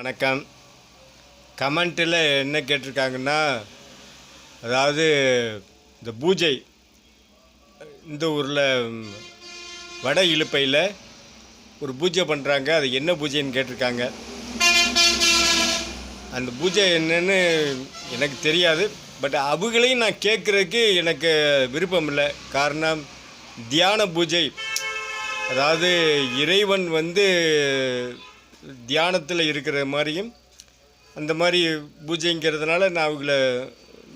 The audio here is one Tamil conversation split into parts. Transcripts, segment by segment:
வணக்கம். கமெண்ட்டில் என்ன கேட்டிருக்காங்கன்னா அதாவது இந்த பூஜை இந்த ஊரில் வட இழுப்பையில் ஒரு பூஜை பண்ணுறாங்க அது என்ன பூஜைன்னு கேட்டிருக்காங்க. அந்த பூஜை என்னன்னு எனக்கு தெரியாது. பட் அவங்களையும் நான் கேட்குறதுக்கு எனக்கு விருப்பம் இல்லை. காரணம் தியான பூஜை. அதாவது இறைவன் வந்து தியானத்தில் இருக்கிற மாதிரியும் அந்த மாதிரி பூஜைங்கிறதுனால நான் அவங்கள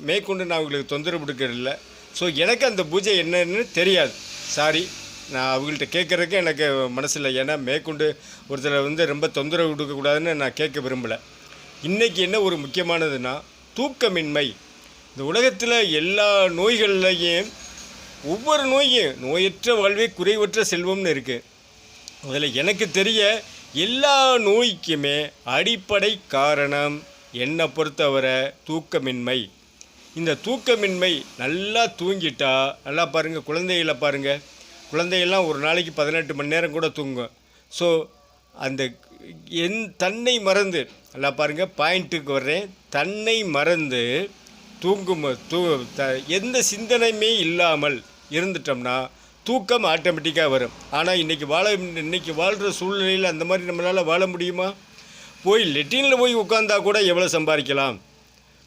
மேற்கொண்டு நான் அவங்களுக்கு தொந்தரவு கொடுக்கறதில்ல. ஸோ எனக்கு அந்த பூஜை என்னன்னு தெரியாது. சாரி நான் அவங்கள்ட்ட கேட்குறதுக்கு எனக்கு மனசில் ஏன்னா மேற்கொண்டு ஒருத்தரை வந்து ரொம்ப தொந்தரவு கொடுக்கக்கூடாதுன்னு நான் கேட்க விரும்பலை. இன்றைக்கி என்ன ஒரு முக்கியமானதுன்னா தூக்கமின்மை. இந்த உலகத்தில் எல்லா நோய்கள்லையும் ஒவ்வொரு நோயும் நோயற்ற வாழ்வே குறைவற்ற செல்வம்னு இருக்குது அதில் எனக்கு தெரிய எல்லா நோய்க்குமே அடிப்படை காரணம். என்னை பொறுத்தவரை தூக்கமின்மை. இந்த தூக்கமின்மை நல்லா தூங்கிட்டா நல்லா பாருங்கள் குழந்தைகளை பாருங்கள் குழந்தைகள்லாம் ஒரு நாளைக்கு பதினெட்டு மணி நேரம் கூட தூங்கும். ஸோ அந்த என் தன்னை மறந்து நல்லா பாருங்கள் பாயிண்ட்டுக்கு வர்றேன். தன்னை மறந்து தூங்கும் தூ த எந்த சிந்தனையுமே இல்லாமல் இருந்துட்டோம்னா தூக்கம் ஆட்டோமேட்டிக்காக வரும். ஆனால் இன்றைக்கி வாழ இன்றைக்கி வாழ்கிற சூழ்நிலையில் அந்த மாதிரி நம்மளால் வாழ முடியுமா? போய் லெட்டினில் போய் உட்காந்தா கூட எவ்வளோ சம்பாதிக்கலாம்?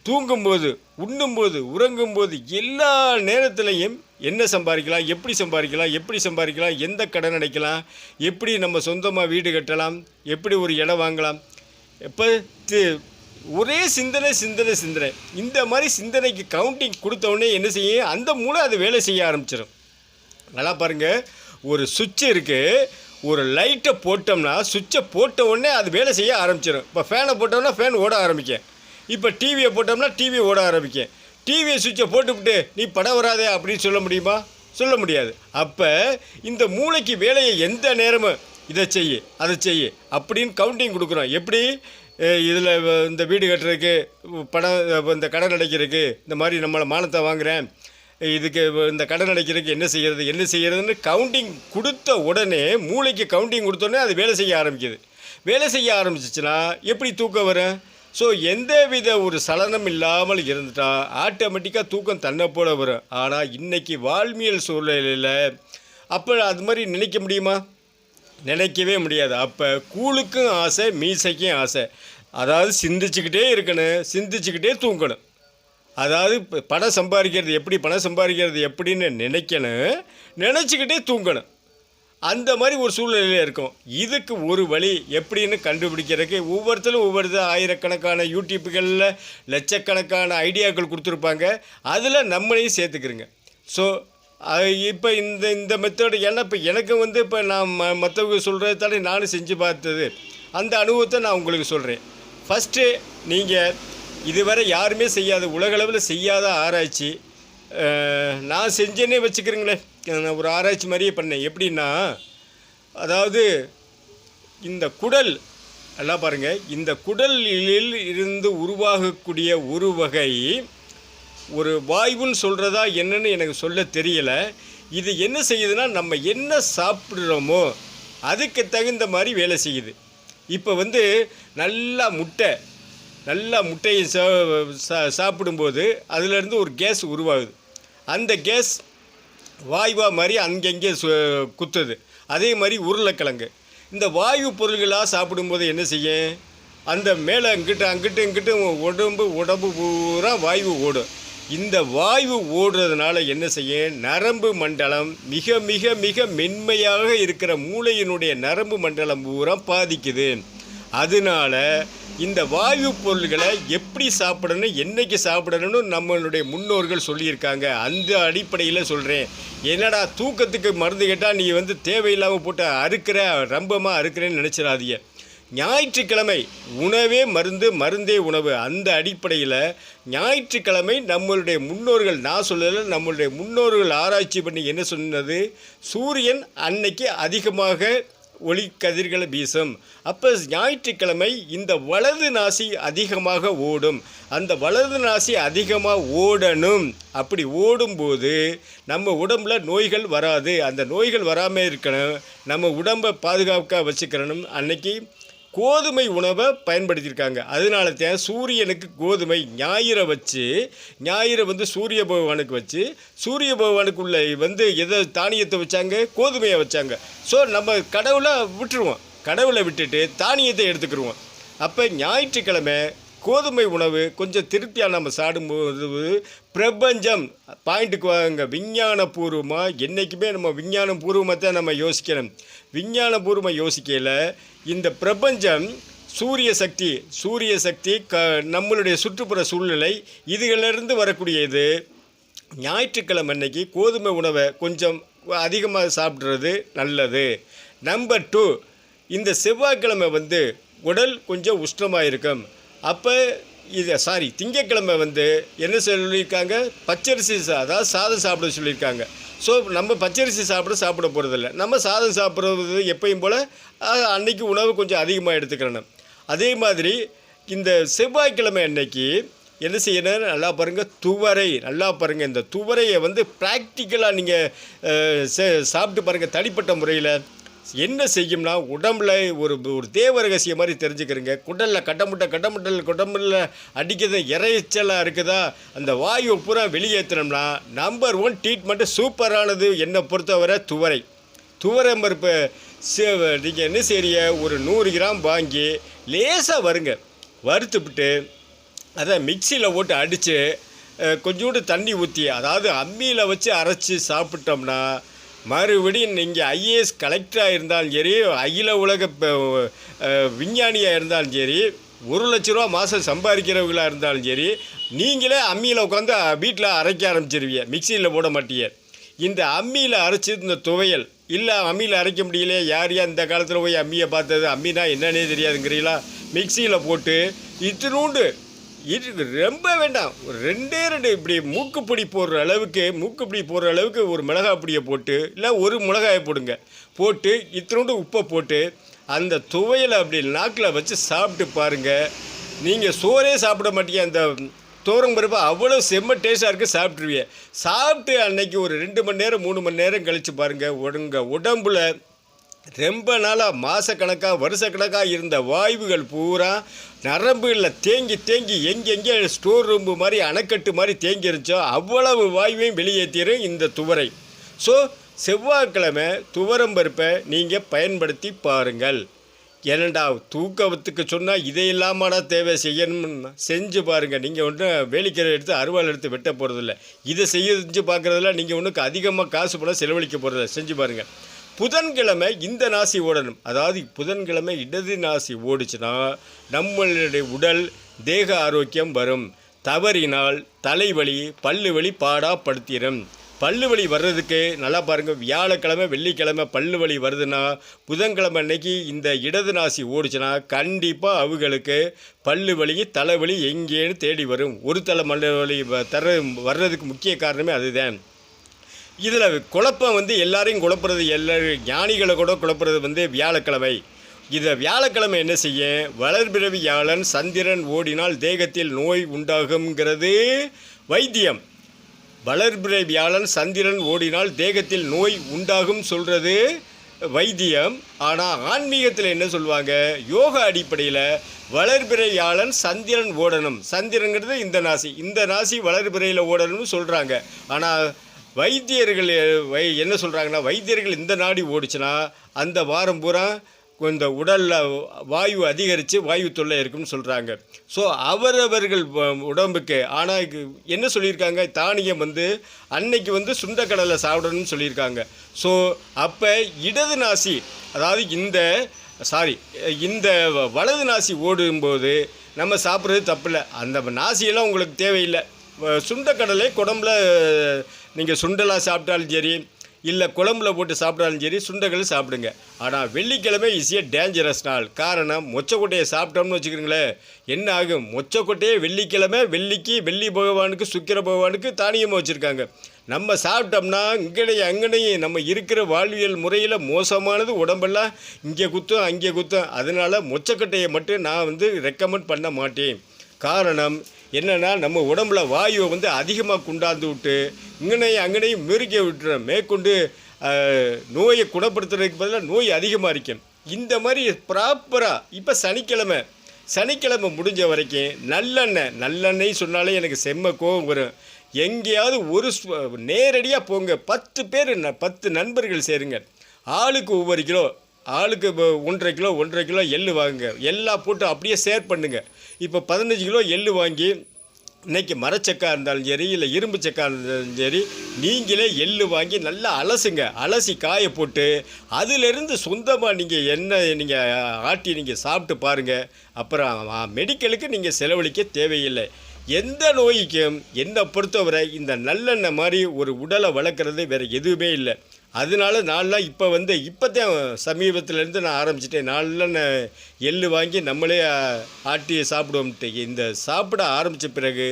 தூங்கும்போது உண்ணும்போது உறங்கும்போது எல்லா நேரத்துலையும் என்ன சம்பாதிக்கலாம்? எப்படி சம்பாதிக்கலாம்? எப்படி சம்பாதிக்கலாம்? எந்த கடன் அடைக்கலாம்? எப்படி நம்ம சொந்தமாக வீடு கட்டலாம்? எப்படி ஒரு இடம் வாங்கலாம்? எப்போ ஒரே சிந்தனை சிந்தனை சிந்தனை. இந்த மாதிரி சிந்தனைக்கு கவுண்டிங் கொடுத்தவுடனே என்ன செய்யும்? அந்த மூளை அது வேலை செய்ய ஆரம்பிச்சிடும் நல்லா பாருங்க. ஒரு சுவிட்ச் இருக்குது ஒரு லைட்டை போட்டோம்னா சுவிட்சை போட்ட உடனே அது வேலை செய்ய ஆரம்பிச்சிடும் இப்போ ஃபேனை போட்டோம்னா ஃபேன் ஓட ஆரம்பிக்கும். இப்போ டிவியை போட்டோம்னா டிவி ஓட ஆரம்பிக்கும். டிவியை சுவிட்சை போட்டுவிட்டு நீ படம் வராதே அப்படின்னு சொல்ல முடியுமா? சொல்ல முடியாது. அப்போ இந்த மூளைக்கு வேலையை எந்த நேரமும் இதை செய்யு அதை செய்யு அப்படின்னு கவுண்டிங் கொடுக்குறோம். எப்படி? இதில் இந்த வீடு கட்டுறதுக்கு படம் இந்த கடன் அடைக்கிறதுக்கு இந்த மாதிரி நம்மளை மானத்தை வாங்குறேன். இதுக்கு இந்த கடன் அடைக்கிறதுக்கு என்ன செய்கிறது என்ன செய்கிறதுன்னு கவுண்டிங் கொடுத்த உடனே மூளைக்கு கவுண்டிங் கொடுத்தோடனே அது வேலை செய்ய ஆரம்பிக்குது. வேலை செய்ய ஆரம்பிச்சிச்சுன்னா எப்படி தூக்கம் வரும்? ஸோ எந்த வித ஒரு சலனம் இல்லாமல் இருந்துட்டால் ஆட்டோமேட்டிக்காக தூக்கம் தன்னை போல வரும். ஆனால் இன்றைக்கி வாழ்மியல் சூழ்நிலையில் அப்போ அது மாதிரி நினைக்க முடியுமா? நினைக்கவே முடியாது. அப்போ கூழுக்கும் ஆசை மீசைக்கும் ஆசை. அதாவது சிந்திச்சுக்கிட்டே இருக்கணும் சிந்திச்சுக்கிட்டே தூங்கணும். அதாவது இப்போ பணம் சம்பாதிக்கிறது எப்படி பணம் சம்பாதிக்கிறது எப்படின்னு நினைக்கணும். நினச்சிக்கிட்டே தூங்கணும். அந்த மாதிரி ஒரு சூழ்நிலையில் இருக்கும். இதுக்கு ஒரு வழி எப்படின்னு கண்டுபிடிக்கிறதுக்கு ஒவ்வொருத்தரும் ஒவ்வொரு ஆயிரக்கணக்கான யூடியூப்புகளில் லட்சக்கணக்கான ஐடியாக்கள் கொடுத்துருப்பாங்க. அதில் நம்மளையும் சேர்த்துக்கிறோங்க. ஸோ இப்போ இந்த இந்த மெத்தடு ஏன்னா இப்போ எனக்கு வந்து இப்போ நான் மற்றவங்க சொல்கிறத தானே நானும் செஞ்சு பார்த்தது. அந்த அனுபவத்தை நான் உங்களுக்கு சொல்கிறேன் ஃபஸ்ட்டு நீங்கள் இதுவரை யாருமே செய்யாத உலகளவில் செய்யாத ஆராய்ச்சி. நான் செஞ்சேனே வச்சுக்கிறேங்களேன். நான் ஒரு ஆராய்ச்சி மாதிரியே பண்ணேன். எப்படின்னா அதாவது இந்த குடல் எல்லாம் பாருங்கள் இந்த குடலில் இருந்து உருவாகக்கூடிய ஒரு வகை ஒரு வாய்வுன்னு சொல்கிறதா என்னன்னு எனக்கு சொல்ல தெரியலை. இது என்ன செய்யுதுன்னா நம்ம என்ன சாப்பிட்றோமோ அதுக்கு தகுந்த மாதிரி வேலை செய்யுது. இப்போ வந்து நல்லா முட்டை நல்லா முட்டையை சா சா- சாப்பிடும்போது அதிலேருந்து ஒரு கேஸ் உருவாகுது. அந்த கேஸ் வாயுவாக மாதிரி அங்கங்கே சு குத்துது. அதே மாதிரி உருளைக்கிழங்கு. இந்த வாயு பொருள்களாக சாப்பிடும்போது என்ன செய்யும் அந்த மேலே இங்கிட்டு அங்கிட்டு இங்கிட்டு உடம்பு உடம்பு பூரா வாயு ஓடும். இந்த வாயு ஓடுறதுனால என்ன செய்யும் நரம்பு மண்டலம் மிக மிக மிக மென்மையாக இருக்கிற மூளையினுடைய நரம்பு மண்டலம் பூரா பாதிக்குது. அதனால இந்த வாயு பொருள்களை எப்படி சாப்பிடணும் என்றைக்கு சாப்பிடணும்னு நம்மளுடைய முன்னோர்கள் சொல்லியிருக்காங்க. அந்த அடிப்படையில் சொல்கிறேன் என்னடா தூக்கத்துக்கு மருந்து கேட்டால் நீ வந்து தேவையில்லாமல் போட்டு அறுக்கிற ரம்பமாக அறுக்கிறேன்னு நினச்சிடாதீங்க. ஞாயிற்றுக்கிழமை உணவே மருந்து மருந்தே உணவு. அந்த அடிப்படையில் ஞாயிற்றுக்கிழமை நம்மளுடைய முன்னோர்கள் நான் சொல்லலை நம்மளுடைய முன்னோர்கள் ஆராய்ச்சி பண்ணி என்ன சொன்னது? சூரியன் அன்னைக்கு அதிகமாக ஒளி கதிர்களை வீசும். அப்போ ஞாயிற்றுக்கிழமை இந்த வலது நாசி அதிகமாக ஓடும். அந்த வலது நாசி அதிகமாக ஓடணும். அப்படி ஓடும்போது நம்ம உடம்புல நோய்கள் வராது. அந்த நோய்கள் வராமல் இருக்கணும். நம்ம உடம்பை பாதுகாக்க வச்சுக்கிறணும் அன்னைக்கு கோதுமை உணவை பயன்படுத்தியிருக்காங்க. அதனால தான் சூரியனுக்கு கோதுமை ஞாயிறை வச்சு ஞாயிறை வந்து சூரிய பகவானுக்கு வச்சு சூரிய பகவானுக்குள்ளே வந்து எதை தானியத்தை வச்சாங்க? கோதுமையை வச்சாங்க. ஸோ நம்ம கடவுளை விட்டுருவோம். கடவுளை விட்டுட்டு தானியத்தை எடுத்துக்கிடுவோம் அப்போ ஞாயிற்றுக்கிழமை கோதுமை உணவு கொஞ்சம் திருப்தியாக நம்ம சாப்பிடும்போது பிரபஞ்சம் பாயிண்ட்டுக்கு வாங்க. விஞ்ஞானபூர்வமாக என்றைக்குமே நம்ம விஞ்ஞான பூர்வமாக தான் நம்ம யோசிக்கணும். விஞ்ஞானபூர்வமாக யோசிக்கையில் இந்த பிரபஞ்சம் சூரிய சக்தி சூரிய சக்தி க நம்மளுடைய சுற்றுப்புற சூழ்நிலை இதுகளிலிருந்து வரக்கூடியது ஞாயிற்றுக்கிழமை அன்னைக்கு கோதுமை உணவை கொஞ்சம் அதிகமாக சாப்பிட்றது நல்லது. நம்பர் டூ இந்த செவ்வாய்க்கிழமை வந்து உடல் கொஞ்சம் உஷ்ணமாக இருக்கும் அப்போ இது சாரி திங்கக்கிழமை வந்து என்ன சொல்லியிருக்காங்க? பச்சரிசி சா- அதாவது சாதம் சாப்பிட சொல்லியிருக்காங்க. ஸோ நம்ம பச்சரிசி சாப்பிட சாப்பிட போகிறதில்ல நம்ம சாதம் சாப்பிட்றது எப்பயும் போல் அன்னைக்கு உணவு கொஞ்சம் அதிகமாக எடுத்துக்கிறணும் அதே மாதிரி இந்த செவ்வாய்க்கிழமை அன்னைக்கு என்ன செய்யணும்? நல்லா பாருங்கள் துவரை நல்லா பாருங்கள் இந்த துவரையை வந்து ப்ராக்டிக்கலாக நீங்கள் சாப்பிட்டு பாருங்கள் தனிப்பட்ட முறையில். என்ன செய்யும்னா உடம்புல ஒரு ஒரு தேவ ரகசியம் மாதிரி தெரிஞ்சுக்கிறீங்க. குடலில் கட்டமுட்டை கட்டமுட்டல் குடம்புல அடிக்கிறது இறைச்சலாக இருக்குதா? அந்த வாயு பூரா வெளியேற்றினோம்னா நம்பர் ஒன் ட்ரீட்மெண்ட்டு சூப்பரானது என்னை பொறுத்தவரை துவரை. துவரை மறுப்பு நீங்கள் என்ன செய்ய ஒரு நூறு கிராம் வாங்கி லேசாக வருங்க. வறுத்துவிட்டு அதை மிக்சியில் போட்டு அடித்து கொஞ்சோண்டு தண்ணி ஊற்றி அதாவது அம்மியில் வச்சு அரைச்சி சாப்பிட்டோம்னா மறுபடியும் நீங்கள் ஐஏஎஸ் கலெக்டராக இருந்தாலும் சரி அகில உலக விஞ்ஞானியாக இருந்தாலும் சரி ஒரு லட்ச ரூபா மாதம் சம்பாதிக்கிறவங்களாக இருந்தாலும் சரி நீங்களே அம்மியில் உட்காந்து வீட்டில் அரைக்க ஆரம்பிச்சிருவீங்க. மிக்சியில் போட மாட்டீங்க. இந்த அம்மியில் அரைச்சி இந்த துவையல் இல்லை அம்மியில் அரைக்க முடியல யார் யார் இந்த காலத்தில் போய் அம்மியை பார்த்தது? அம்மினா என்னன்னே தெரியாதுங்கிறீங்களா? மிக்சியில் போட்டு இத்தினூண்டு இது ரொம்ப வேண்டாம். ஒரு ரெண்டே ரெண்டு இப்படி மூக்குப்பிடி போடுற அளவுக்கு மூக்குப்பிடி போடுற அளவுக்கு ஒரு மிளகாய் பொடியை போட்டு இல்லை ஒரு மிளகாயை போடுங்க. போட்டு இத்தினோண்டு உப்பை போட்டு அந்த துவையலை அப்படி நாக்கில் வச்சு சாப்பிட்டு பாருங்கள் நீங்கள் சோறே சாப்பிட மாட்டீங்க. அந்த தோரம் பருப்பு அவ்வளோ செம்ம டேஸ்ட்டாக இருக்குது சாப்பிட்ருவீங்க சாப்பிட்டு அன்னைக்கு ஒரு ரெண்டு மணி நேரம் மூணு மணி நேரம் கழித்து பாருங்கள் உங்கள் உடம்புல ரொம்ப நாளாக மாதக்கணக்காக வருஷக்கணக்காக இருந்த வாயுகள் பூரா நரம்புகளில் தேங்கி தேங்கி எங்கெங்கே ஸ்டோர் ரூம்பு மாதிரி அணைக்கட்டு மாதிரி தேங்கிருச்சோ அவ்வளவு வாயுவையும் வெளியேற்றிடும் இந்த துவரை. ஸோ செவ்வாய்க்கிழமை துவரம் பருப்பை நீங்கள் பயன்படுத்தி பாருங்கள். ஏனண்டா தூக்கத்துக்கு சொன்னால் இதை இல்லாமடா தேவை செய்யணும்னு செஞ்சு பாருங்கள் நீங்கள் ஒன்றும் வேலிக்கரை எடுத்து அருவாள் எடுத்து வெட்ட போகிறதில்ல இதை செஞ்சு பார்க்குறதுல நீங்கள் ஒன்றுக்கு அதிகமாக காசு போல செலவழிக்க போகிறதில்ல செஞ்சு பாருங்கள் புதன்கிழமை இந்த நாசி ஓடணும். அதாவது புதன்கிழமை இடது நாசி ஓடிச்சுன்னா நம்மளுடைய உடல் தேக ஆரோக்கியம் வரும். தவறினால் தலைவலி பல்லு வலி பாடாப்படுத்திடும் பல்லு வலி வர்றதுக்கு நல்லா பாருங்கள் வியாழக்கிழமை வெள்ளிக்கிழமை பல்லு வலி வருதுன்னா புதன்கிழமை அன்னைக்கு இந்த இடது நாசி ஓடிச்சுன்னா கண்டிப்பாக அவங்களுக்கு பல்லு வலி தலைவலி எங்கேன்னு தேடி வரும். ஒரு தலை மல்ல வலி தர வர்றதுக்கு முக்கிய காரணமே அதுதான். இதில் குழப்பம் வந்து எல்லாரையும் குழப்புறது எல்லாரும் ஞானிகளை கூட குழப்புறது வந்து வியாழக்கிழமை. இதை வியாழக்கிழமை என்ன செய்ய? வளர்பிறவி வியாழன் சந்திரன் ஓடினால் தேகத்தில் நோய் உண்டாகுங்கிறது வைத்தியம். வளர்பிறை வியாழன் சந்திரன் ஓடினால் தேகத்தில் நோய் உண்டாகும் சொல்கிறது வைத்தியம். ஆனால் ஆன்மீகத்தில் என்ன சொல்லுவாங்க? யோகா அடிப்படையில் வளர்பிறை வியாழன் சந்திரன் ஓடணும். சந்திரங்கிறது இந்த நாசி இந்த நாசி வளர்பிறையில் ஓடணும்னு சொல்கிறாங்க ஆனால் வைத்தியர்கள் வை என்ன சொல்கிறாங்கன்னா வைத்தியர்கள் இந்த நாடி ஓடிச்சுன்னா அந்த வாரம் பூரா இந்த உடலில் வாயு அதிகரித்து வாயு தொல்லை இருக்குன்னு சொல்கிறாங்க ஸோ அவரவர்கள் உடம்புக்கு ஆனால் என்ன சொல்லியிருக்காங்க? தானியம் வந்து அன்னைக்கு வந்து சுண்டக்கடலை சாப்பிடணும்னு சொல்லியிருக்காங்க. ஸோ அப்போ இடது நாசி அதாவது இந்த சாரி இந்த வலது நாசி ஓடும்போது நம்ம சாப்பிட்றது தப்பில்லை. அந்த நாசியெல்லாம் உங்களுக்கு தேவையில்லை. சுண்டக்கடலை குடம்புல நீங்கள் சுண்டலாக சாப்பிட்டாலும் சரி இல்லை குழம்புல போட்டு சாப்பிட்டாலும் சரி சுண்டகள் சாப்பிடுங்க. ஆனால் வெள்ளிக்கிழமை ஈஸியாக டேஞ்சரஸ் நாள். காரணம் மொச்சக்கொட்டையை சாப்பிட்டோம்னு வச்சுக்கிறீங்களேன் என்ன ஆகும்? மொச்சக்கொட்டையை வெள்ளிக்கிழமை வெள்ளிக்கு வெள்ளி பகவானுக்கு சுக்கிர பகவானுக்கு தானியமாக வச்சுருக்காங்க. நம்ம சாப்பிட்டோம்னா இங்கடைய அங்கடையும் நம்ம இருக்கிற வாழ்வியல் முறையில் மோசமானது உடம்பெல்லாம் இங்கே குத்தும் அங்கே குத்தும். அதனால் மொச்சக்கொட்டையை மட்டும் நான் வந்து ரெக்கமெண்ட் பண்ண மாட்டேன். காரணம் என்னென்னா நம்ம உடம்புல வாயுவை வந்து அதிகமாக குண்டாந்து விட்டு இங்கனையும் அங்கனையும் மெருக்க விட்டுறோம் மேற்கொண்டு நோயை குணப்படுத்துறதுக்கு பதிலாக நோய் அதிகமாக இருக்கும். இந்த மாதிரி ப்ராப்பராக இப்போ சனிக்கிழமை சனிக்கிழமை முடிஞ்ச வரைக்கும் நல்லெண்ணெய் நல்லெண்ணெய் சொன்னாலே எனக்கு செம்ம கோபம் வரும். எங்கேயாவது ஒரு நேரடியாக போங்க பத்து பேர் ந- பத்து நண்பர்கள் சேருங்க. ஆளுக்கு ஒவ்வொரு கிலோ ஆளுக்கு இப்போ ஒன்றரை கிலோ ஒன்றரை கிலோ எள்ளு வாங்குங்க. எல்லாம் போட்டு அப்படியே ஷேர் பண்ணுங்கள் இப்போ பதினஞ்சு கிலோ எள் வாங்கி இன்னைக்கு மரச்சக்கா இருந்தாலும் சரி இல்லை இரும்பு சக்கா இருந்தாலும் சரி நீங்களே எள் வாங்கி நல்லா அலசுங்க. அலசி காய போட்டு அதிலிருந்து சொந்தமாக நீங்கள் என்ன நீங்கள் ஆட்டி நீங்கள் சாப்பிட்டு பாருங்கள் அப்புறம் மெடிக்கலுக்கு நீங்கள் செலவழிக்க தேவையில்லை. எந்த நோய்க்கும் என்னை பொறுத்தவரை இந்த நல்லெண்ணெய் மாதிரி ஒரு உடலை வளர்க்குறது வேறு எதுவுமே இல்லை. அதனால நான்லாம் இப்போ வந்து இப்போ தான் சமீபத்துலேருந்து நான் ஆரம்பிச்சிட்டேன். நல்லெண்ணெய் எள் வாங்கி நம்மளே ஆட்டி சாப்பிடுவோம்ட்டு. இந்த சாப்பிட ஆரம்பித்த பிறகு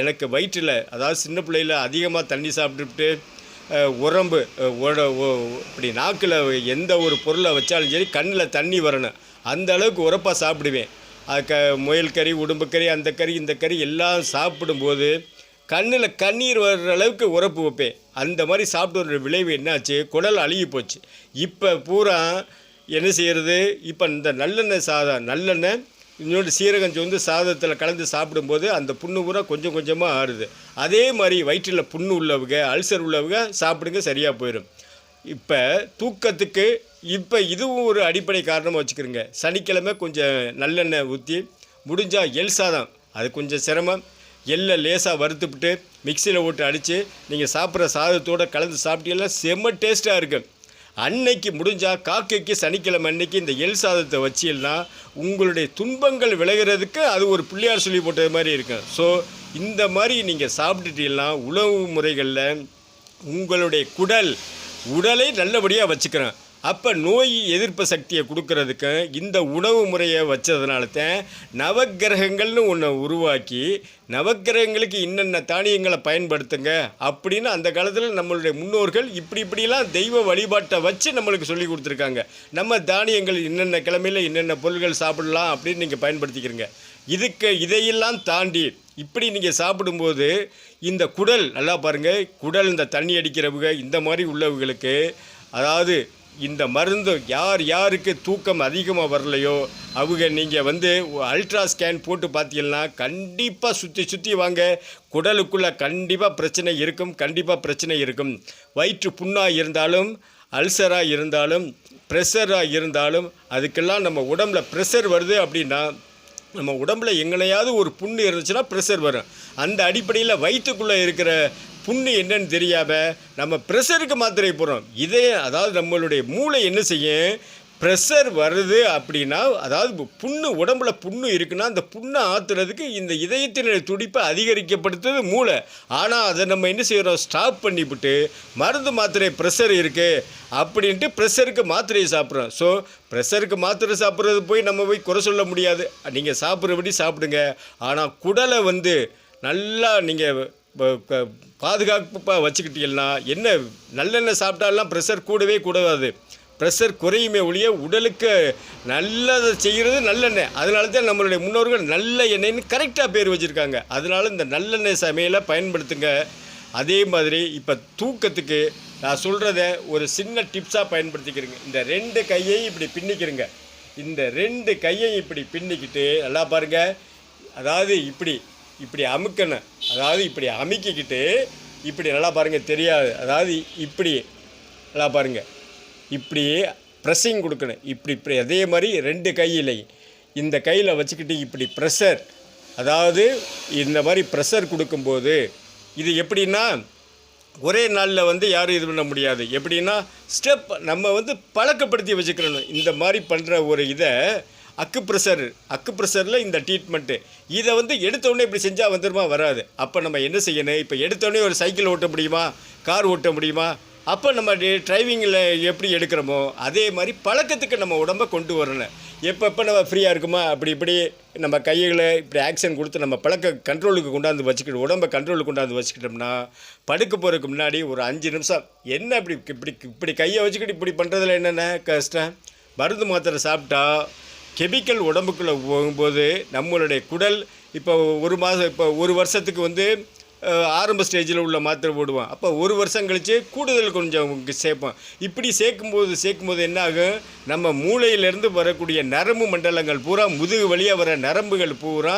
எனக்கு வயிற்றில் அதாவது சின்ன பிள்ளையில அதிகமாக தண்ணி சாப்பிட்டுட்டு உரம்பு உட இப்படி நாக்கில் எந்த ஒரு பொருளை வச்சாலும் சரி கண்ணில் தண்ணி வரணும். அந்த அளவுக்கு உரப்பாக சாப்பிடுவேன். அது க முயல் கறி உடம்பு கறி அந்த கறி இந்த கறி எல்லாம் சாப்பிடும்போது கண்ணில் கண்ணீர் வர்ற அளவுக்கு உரப்பு வைப்பேன். அந்த மாதிரி சாப்பிட்டு விளைவு என்னாச்சு? குடல் அழுகி போச்சு. இப்போ பூரா என்ன செய்கிறது இப்போ இந்த நல்லெண்ணெய் சாதம் நல்லெண்ணெய் இன்னொன்று சீரகம் வந்து சாதத்தில் கலந்து சாப்பிடும்போது அந்த புண்ணு பூரா கொஞ்சம் கொஞ்சமாக ஆறுது. அதே மாதிரி வயிற்றில் புண்ணு உள்ளவங்க அல்சர் உள்ளவங்க சாப்பிடுங்க சரியாக போயிடும் இப்போ தூக்கத்துக்கு இப்போ இதுவும் ஒரு அடிப்படை காரணமாக வச்சுக்கிறோங்க. சனிக்கிழமை கொஞ்சம் நல்லெண்ணெய் ஊற்றி முடிஞ்சால் எல் சாதம். அது கொஞ்சம் சிரமம். எள்ளை லேசாக வறுத்துவிட்டு மிக்சியில் போட்டு அடித்து நீங்கள் சாப்பிட்ற சாதத்தோடு கலந்து சாப்பிட்டீங்கன்னா செம்ம டேஸ்ட்டாக இருக்கும் அன்னைக்கு முடிஞ்சால் காக்கைக்கு சனிக்கிழமை அன்னைக்கு இந்த எள் சாதத்தை வச்சீங்கன்னா உங்களுடைய துன்பங்கள் விளைகிறதுக்கு அது ஒரு பிள்ளையார் சொல்லி போட்டது மாதிரி இருக்கும் ஸோ இந்த மாதிரி நீங்கள் சாப்பிட்டுட்டீங்கன்னா உணவு முறைகளில் உங்களுடைய குடல் உடலை நல்லபடியாக வச்சுக்கிறேன். அப்போ நோய் எதிர்ப்பு சக்தியை கொடுக்கறதுக்கு இந்த உணவு முறையை வச்சதுனால தான் நவக்கிரகங்கள்னு ஒன்று உருவாக்கி நவக்கிரகங்களுக்கு இன்னென்ன தானியங்களை பயன்படுத்துங்க அப்படின்னு அந்த காலத்தில் நம்மளுடைய முன்னோர்கள் இப்படி இப்படிலாம் தெய்வ வழிபாட்டை வச்சு நம்மளுக்கு சொல்லி கொடுத்துருக்காங்க. நம்ம தானியங்கள் இன்னென்ன கிழமையில் இன்னென்ன பொருள்கள் சாப்பிடலாம் அப்படின்னு நீங்கள் பயன்படுத்திக்கிறீங்க. இதுக்கு இதையெல்லாம் தாண்டி இப்படி நீங்கள் சாப்பிடும்போது இந்த குடல் நல்லா பாருங்கள் குடல் இந்த தண்ணி அடிக்கிறவங்க இந்த மாதிரி உள்ளவங்களுக்கு அதாவது இந்த மருந்து யார் யாருக்கு தூக்கம் அதிகமாக வரலையோ அவங்க நீங்கள் வந்து அல்ட்ரா ஸ்கேன் போட்டு பார்த்தீங்கன்னா கண்டிப்பாக சுற்றி சுற்றி வாங்க. குடலுக்குள்ளே கண்டிப்பாக பிரச்சனை இருக்கும் கண்டிப்பாக பிரச்சனை இருக்கும். வயிற்று புண்ணாக இருந்தாலும் அல்சராக இருந்தாலும் ப்ரெஷராக இருந்தாலும் அதுக்கெல்லாம் நம்ம உடம்புல ப்ரெஷர் வருது அப்படின்னா நம்ம உடம்புல எங்கனையாவது ஒரு புண்ணு இருந்துச்சுன்னா ப்ரெஷர் வரும். அந்த அடிப்படையில் வயிற்றுக்குள்ளே இருக்கிற புண்ணு என்னன்னு தெரியாமல் நம்ம ப்ரெஷருக்கு மாத்திரை போடுறோம். இதே அதாவது நம்மளுடைய மூளை என்ன செய்யும்? ப்ரெஷர் வருது அப்படின்னா அதாவது புண்ணு உடம்புல புண்ணு இருக்குன்னா அந்த புண்ணை ஆற்றுறதுக்கு இந்த இதயத்தினுடைய துடிப்பை அதிகரிக்கப்படுத்துறது மூளை. ஆனால் அதை நம்ம என்ன செய்கிறோம் ஸ்டாப் பண்ணிவிட்டு மருந்து மாத்திரை ப்ரெஷர் இருக்குது அப்படின்ட்டு ப்ரெஷருக்கு மாத்திரையை சாப்பிட்றோம். ஸோ ப்ரெஷருக்கு மாத்திரை சாப்பிட்றது போய் நம்ம போய் குறை சொல்ல முடியாது. நீங்கள் சாப்பிட்றபடி சாப்பிடுங்க. ஆனால் குடலை வந்து நல்லா நீங்கள் பாதுகாப்பாக வச்சுக்கிட்டீங்கன்னா என்ன நல்லெண்ணெய் சாப்பிட்டாலாம் ப்ரெஷர் கூடவே கூடாது. ப்ரெஷர் குறையுமே ஒழிய உடலுக்கு நல்லதை செய்கிறது நல்லெண்ணெய். அதனால தான் நம்மளுடைய முன்னோர்கள் நல்ல எண்ணெய்னு கரெக்டாக பேர் வச்சுருக்காங்க. அதனால இந்த நல்லெண்ணெய் சமையலை பயன்படுத்துங்க. அதே மாதிரி இப்போ தூக்கத்துக்கு நான் சொல்கிறத ஒரு சின்ன டிப்ஸாக பயன்படுத்திக்கிறேங்க. இந்த ரெண்டு கையையும் இப்படி பின்னிக்கிறங்க. இந்த ரெண்டு கையையும் இப்படி பின்னிக்கிட்டு நல்லா பாருங்கள் அதாவது இப்படி இப்படி அமுக்கணும் அதாவது இப்படி அமுக்கிக்கிட்டு இப்படி நல்லா பாருங்கள் தெரியாது. அதாவது இப்படி நல்லா பாருங்கள் இப்படி ப்ரெஸ்ஸிங் கொடுக்கணும். இப்படி இப்படி அதே மாதிரி ரெண்டு கையிலையும். இந்த கையில் வச்சுக்கிட்டு இப்படி ப்ரெஷர் அதாவது இந்த மாதிரி ப்ரெஷர் கொடுக்கும்போது இது எப்படின்னா ஒரே நாளில் வந்து யாரும் இது பண்ண முடியாது. எப்படின்னா ஸ்டெப் நம்ம வந்து பழக்கப்படுத்தி வச்சுக்கிறணும். இந்த மாதிரி பண்ணுற ஒரு இதை அக்கு ப்ரெஷர் அக்கு ப்ரெஷரில் இந்த ட்ரீட்மெண்ட்டு இதை வந்து எடுத்தோடனே இப்படி செஞ்சால் வந்துருமா வராது. அப்போ நம்ம என்ன செய்யணும்? இப்போ எடுத்தோடனே ஒரு சைக்கிள் ஓட்ட முடியுமா? கார் ஓட்ட முடியுமா? அப்போ நம்ம டிரைவிங்கில் எப்படி எடுக்கிறோமோ அதே மாதிரி பழக்கத்துக்கு நம்ம உடம்ப கொண்டு வரணும். எப்போ எப்போ நம்ம ஃப்ரீயாக இருக்குமா? அப்படி இப்படி நம்ம கைகளை இப்படி ஆக்ஷன் கொடுத்து நம்ம பழக்க கண்ட்ரோலுக்கு கொண்டாந்து வச்சுக்கிட்டு உடம்ப கண்ட்ரோலுக்கு கொண்டாந்து வச்சுக்கிட்டோம்னா படுக்க போகிறதுக்கு முன்னாடி ஒரு அஞ்சு நிமிஷம். என்ன இப்படி இப்படி இப்படி கையை வச்சுக்கிட்டு இப்படி பண்ணுறதுல என்னென்ன கஷ்டம்? மருந்து மாத்திரை சாப்பிட்டா கெமிக்கல் உடம்புக்குள்ளே போகும்போது நம்மளுடைய குடல் இப்போ ஒரு மாதம் இப்போ ஒரு வருஷத்துக்கு வந்து ஆரம்ப ஸ்டேஜில் உள்ள மாத்திரை போடுவோம். அப்போ ஒரு வருஷம் கழித்து கூடுதல் கொஞ்சம் சேர்ப்போம். இப்படி சேர்க்கும்போது சேர்க்கும்போது என்ன ஆகும்? நம்ம மூளையிலேருந்து வரக்கூடிய நரம்பு மண்டலங்கள் பூரா முதுகு வழியாக வர நரம்புகள் பூரா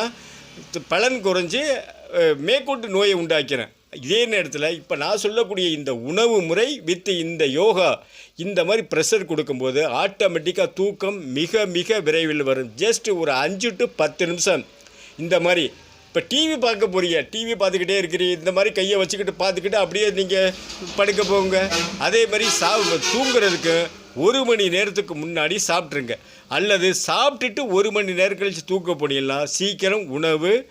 பலன் குறைஞ்சி மேற்கூட்டு மேற்கொண்டு நோயை உண்டாக்கிறேன். இதே நேரத்தில் இப்போ நான் சொல்லக்கூடிய இந்த உணவு முறை வித் இந்த யோகா இந்த மாதிரி ப்ரெஷர் கொடுக்கும்போது ஆட்டோமேட்டிக்காக தூக்கம் மிக மிக விரைவில் வரும். ஜஸ்ட் ஒரு அஞ்சு டு பத்து நிமிஷம். இந்த மாதிரி. இப்போ டிவி பார்க்க போகிறீங்க டிவி பார்த்துக்கிட்டே இருக்கிறீ இந்த மாதிரி கையை வச்சுக்கிட்டு பார்த்துக்கிட்டு அப்படியே நீங்கள் படுக்க போங்க. அதே மாதிரி சா தூங்குறதுக்கு ஒரு மணி நேரத்துக்கு முன்னாடி சாப்பிட்ருங்க அல்லது சாப்பிட்டுட்டு ஒரு மணி நேரம் கழித்து தூக்க போனீங்கன்னா சீக்கிரம் உணவு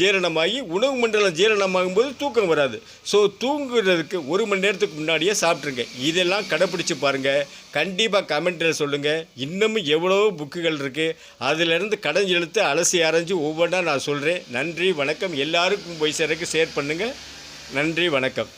ஜீரணமாகி உணவு மண்டலம் ஜீரணமாகும் போது தூக்கம் வராது. ஸோ தூங்குறதுக்கு ஒரு மணி நேரத்துக்கு முன்னாடியே சாப்பிட்ருங்க இதெல்லாம் கடைப்பிடிச்சு பாருங்கள் கண்டிப்பாக கமெண்ட்டில் சொல்லுங்கள் இன்னமும் எவ்வளோ புக்குகள் இருக்குது அதிலிருந்து கடைஞ்சி எழுத்து அலசி அரைஞ்சு ஒவ்வொன்றா நான் சொல்கிறேன் நன்றி வணக்கம். எல்லாருக்கும் போய் சேரக்கு ஷேர் பண்ணுங்கள் நன்றி வணக்கம்.